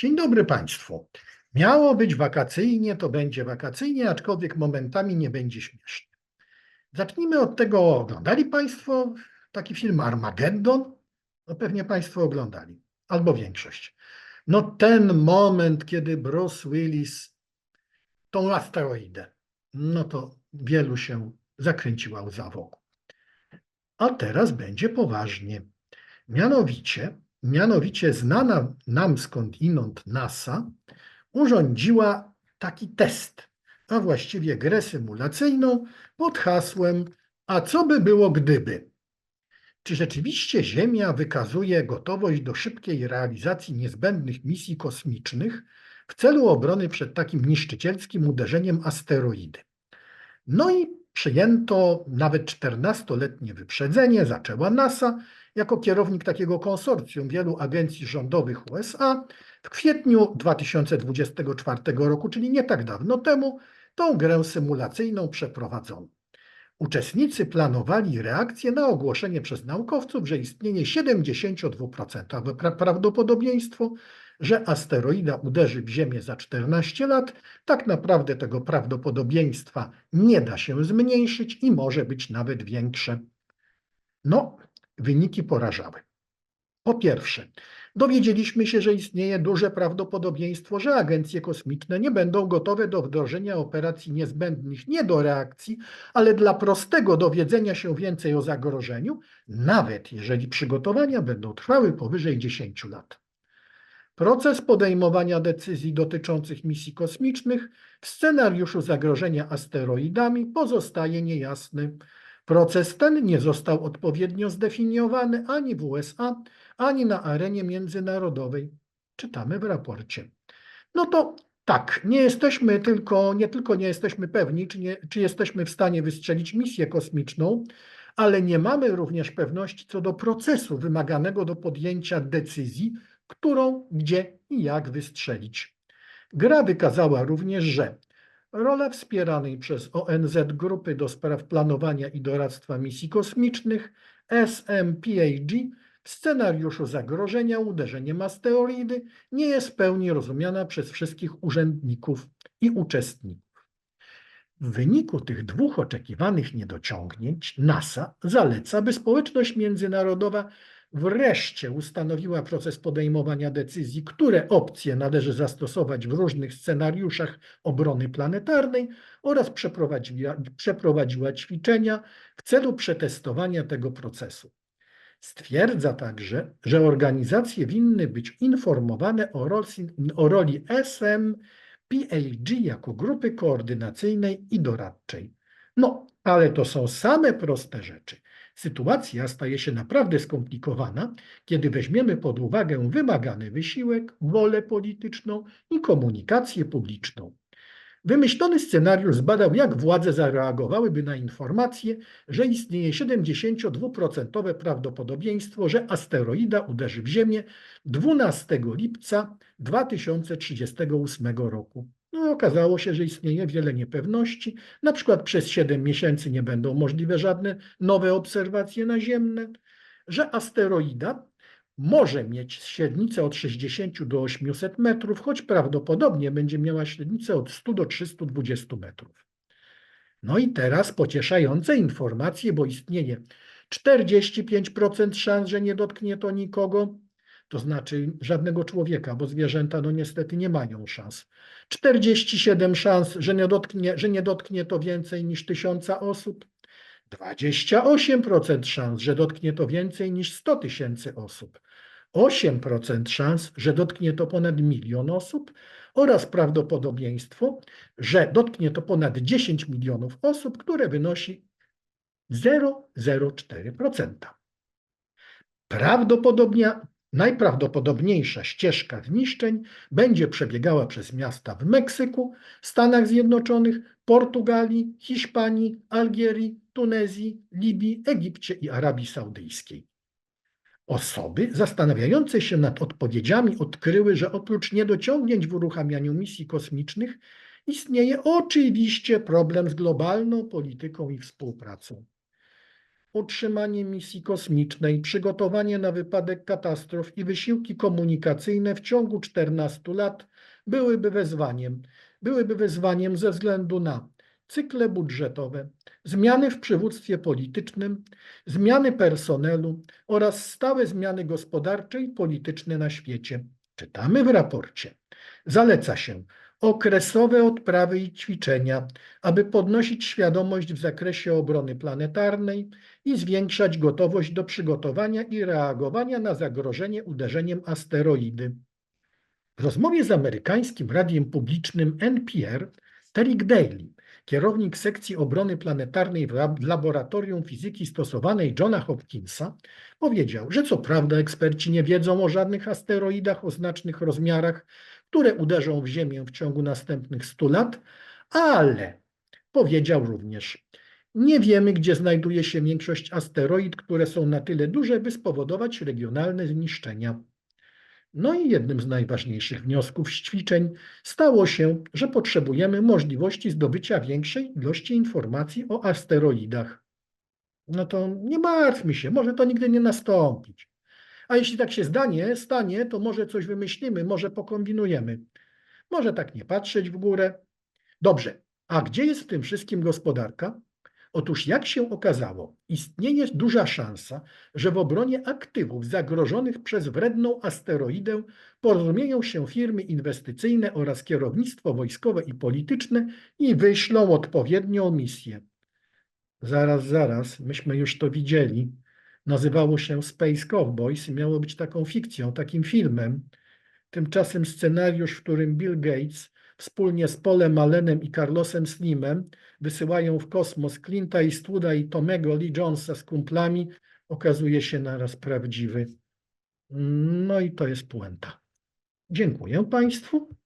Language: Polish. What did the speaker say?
Dzień dobry Państwu. Miało być wakacyjnie, to będzie wakacyjnie, aczkolwiek momentami nie będzie śmiesznie. Zacznijmy od tego, oglądali Państwo taki film Armageddon? No pewnie Państwo oglądali, albo większość. No ten moment, kiedy Bruce Willis tą asteroidę, no to wielu się zakręciła łza wokół. A teraz będzie poważnie. Mianowicie, mianowicie znana nam skądinąd NASA urządziła taki test, a właściwie grę symulacyjną pod hasłem A co by było gdyby? Czy rzeczywiście Ziemia wykazuje gotowość do szybkiej realizacji niezbędnych misji kosmicznych w celu obrony przed takim niszczycielskim uderzeniem asteroidy? No i przyjęto nawet 14-letnie wyprzedzenie, zaczęła NASA jako kierownik takiego konsorcjum wielu agencji rządowych USA w kwietniu 2024 roku, czyli nie tak dawno temu, tą grę symulacyjną przeprowadzono. Uczestnicy planowali reakcję na ogłoszenie przez naukowców, że istnieje 72% pra- prawdopodobieństwo, że asteroida uderzy w Ziemię za 14 lat. Tak naprawdę tego prawdopodobieństwa nie da się zmniejszyć i może być nawet większe. No, wyniki porażały. Po pierwsze, dowiedzieliśmy się, że istnieje duże prawdopodobieństwo, że agencje kosmiczne nie będą gotowe do wdrożenia operacji niezbędnych nie do reakcji, ale dla prostego dowiedzenia się więcej o zagrożeniu, nawet jeżeli przygotowania będą trwały powyżej 10 lat. Proces podejmowania decyzji dotyczących misji kosmicznych w scenariuszu zagrożenia asteroidami pozostaje niejasny. Proces ten nie został odpowiednio zdefiniowany ani w USA, ani na arenie międzynarodowej. Czytamy w raporcie. No to tak, nie jesteśmy tylko, nie tylko nie jesteśmy pewni, czy, nie, czy jesteśmy w stanie wystrzelić misję kosmiczną, ale nie mamy również pewności co do procesu wymaganego do podjęcia decyzji, którą, gdzie i jak wystrzelić. Gra wykazała również, że rola wspieranej przez ONZ Grupy do Spraw Planowania i Doradztwa Misji Kosmicznych SMPAG w scenariuszu zagrożenia uderzeniem asteroidy nie jest w pełni rozumiana przez wszystkich urzędników i uczestników. W wyniku tych dwóch oczekiwanych niedociągnięć NASA zaleca, by społeczność międzynarodowa wreszcie ustanowiła proces podejmowania decyzji, które opcje należy zastosować w różnych scenariuszach obrony planetarnej oraz przeprowadziła, przeprowadziła ćwiczenia w celu przetestowania tego procesu. Stwierdza także, że organizacje winny być informowane o roli, o roli SMPAG jako grupy koordynacyjnej i doradczej. No, ale to są same proste rzeczy. Sytuacja staje się naprawdę skomplikowana, kiedy weźmiemy pod uwagę wymagany wysiłek, wolę polityczną i komunikację publiczną. Wymyślony scenariusz zbadał, jak władze zareagowałyby na informację, że istnieje 72% prawdopodobieństwo, że asteroida uderzy w Ziemię 12 lipca 2038 roku. Okazało się, że istnieje wiele niepewności. Na przykład przez 7 miesięcy nie będą możliwe żadne nowe obserwacje naziemne, że asteroida może mieć średnicę od 60 do 800 metrów, choć prawdopodobnie będzie miała średnicę od 100 do 320 metrów. No i teraz pocieszające informacje, bo istnieje 45% szans, że nie dotknie to nikogo, to znaczy żadnego człowieka, bo zwierzęta no niestety nie mają szans. 47 szans, że nie dotknie, że nie dotknie to więcej niż tysiąca osób. 28% szans, że dotknie to więcej niż 100 tysięcy osób. 8% szans, że dotknie to ponad milion osób oraz prawdopodobieństwo, że dotknie to ponad 10 milionów osób, które wynosi 0,04%. Prawdopodobnie Najprawdopodobniejsza ścieżka zniszczeń będzie przebiegała przez miasta w Meksyku, Stanach Zjednoczonych, Portugalii, Hiszpanii, Algierii, Tunezji, Libii, Egipcie i Arabii Saudyjskiej. Osoby zastanawiające się nad odpowiedziami odkryły, że oprócz niedociągnięć w uruchamianiu misji kosmicznych istnieje oczywiście problem z globalną polityką i współpracą. Utrzymanie misji kosmicznej, przygotowanie na wypadek katastrof i wysiłki komunikacyjne w ciągu 14 lat byłyby wezwaniem. Byłyby wyzwaniem ze względu na cykle budżetowe, zmiany w przywództwie politycznym, zmiany personelu oraz stałe zmiany gospodarcze i polityczne na świecie. Czytamy w raporcie. Zaleca się okresowe odprawy i ćwiczenia, aby podnosić świadomość w zakresie obrony planetarnej i zwiększać gotowość do przygotowania i reagowania na zagrożenie uderzeniem asteroidy. W rozmowie z amerykańskim radiem publicznym NPR Terik Daly, kierownik sekcji obrony planetarnej w Laboratorium Fizyki Stosowanej Johna Hopkinsa, powiedział, że co prawda eksperci nie wiedzą o żadnych asteroidach o znacznych rozmiarach, które uderzą w Ziemię w ciągu następnych 100 lat, ale powiedział również, nie wiemy, gdzie znajduje się większość asteroid, które są na tyle duże, by spowodować regionalne zniszczenia. No i jednym z najważniejszych wniosków z ćwiczeń stało się, że potrzebujemy możliwości zdobycia większej ilości informacji o asteroidach. No to nie martwmy się, może to nigdy nie nastąpić. A jeśli tak się zdanie, stanie, to może coś wymyślimy, może pokombinujemy. Może tak nie patrzeć w górę. Dobrze, a gdzie jest w tym wszystkim gospodarka? Otóż jak się okazało, istnieje duża szansa, że w obronie aktywów zagrożonych przez wredną asteroidę porozumieją się firmy inwestycyjne oraz kierownictwo wojskowe i polityczne i wyślą odpowiednią misję. Zaraz, zaraz, myśmy już to widzieli. Nazywało się Space Cowboys i miało być taką fikcją, takim filmem. Tymczasem scenariusz, w którym Bill Gates wspólnie z Polem Allenem i Carlosem Slimem wysyłają w kosmos Clint'a Eastwooda i Tomego Lee Jonesa z kumplami, okazuje się naraz prawdziwy. No i to jest puenta. Dziękuję Państwu.